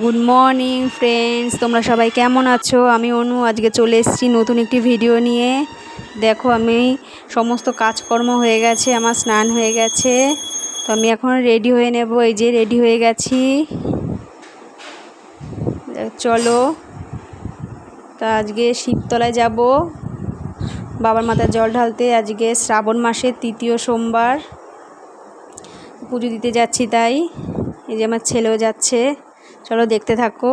Good morning friends তোমরা সবাই কেমন আছো? আমি অনু, আজকে চলে এসেছি নতুন একটি ভিডিও নিয়ে। দেখো, আমি সমস্ত কাজকর্ম হয়ে গেছে, আমার স্নান হয়ে গেছে। তো আমি এখন রেডি হয়ে নেব, এই যে রেডি হয়ে গেছি। চলো, তা আজকে শিবতলায় যাব। বাবার মাথায় জল ঢালতে আজকে শ্রাবণ মাসের তৃতীয় সোমবার। পুজো দিতে যাচ্ছি তাই। এই যে আমার ছেলেও যাচ্ছে। চলো দেখতে থাকো।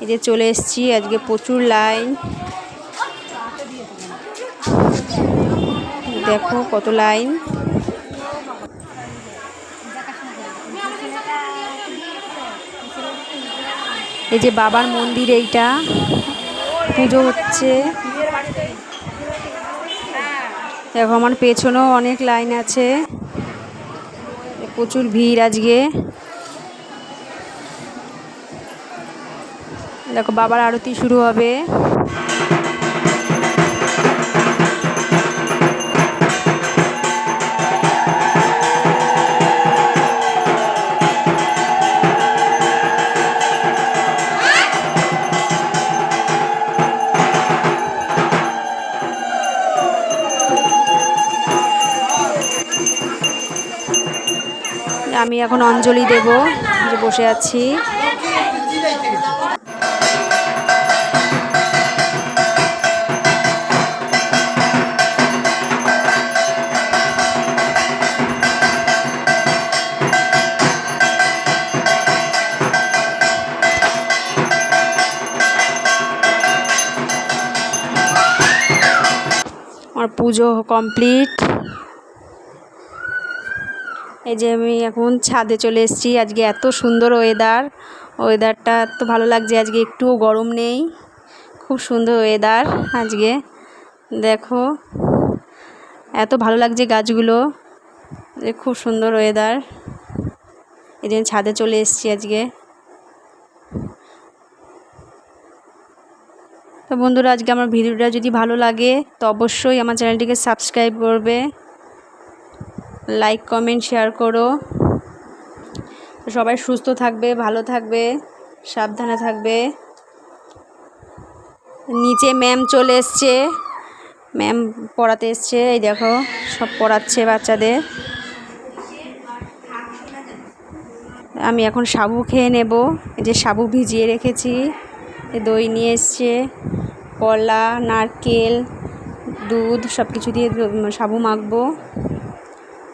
এই যে চলে এসছি, আজকে প্রচুর লাইন। দেখো কত লাইন। এই যে বাবার মন্দির এইটা। পুজো হচ্ছে। দেখো, আমার পেছনেও অনেক লাইন আছে। প্রচুর ভিড় আজকে। দেখো বাবার আরতি শুরু হবে। আমি এখন অঞ্জলি দেব যে বসে আছি। আমার পুজো কমপ্লিট। এই যে আমি এখন ছাদে চলে এসেছি। আজকে এত সুন্দর ওয়েদার ওয়েদারটা এত ভালো লাগছে। আজকে একটুও গরম নেই। খুব সুন্দর ওয়েদার আজকে। দেখো, এত ভালো লাগছে গাছগুলো। যে খুব সুন্দর ওয়েদার এই জন্য ছাদে চলে এসেছি আজকে। তো বন্ধুরা, আজকে আমার ভিডিওটা যদি ভালো লাগে, তো অবশ্যই আমার চ্যানেলটিকে সাবস্ক্রাইব করবে। লাইক কমেন্ট শেয়ার করো। সবাই সুস্থ থাকবে, ভালো থাকবে, সাবধানে থাকবে। নিচে ম্যাম চলে এসছে। ম্যাম পড়াতে এসছে, এই দেখো, সব পড়াচ্ছে বাচ্চাদের। আমি এখন সাবু খেয়ে নেব। এই যে সাবু ভিজিয়ে রেখেছি দই নিয়ে এসছে। কলা, নারকেল, দুধ সব কিছু দিয়ে সাবু মাখবো।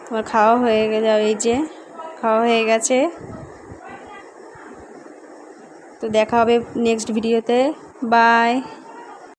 তোমার খাওয়া হয়ে গেলে, এই যে, খাওয়া হয়ে গেছে। তো দেখা হবে নেক্সট ভিডিওতে বাই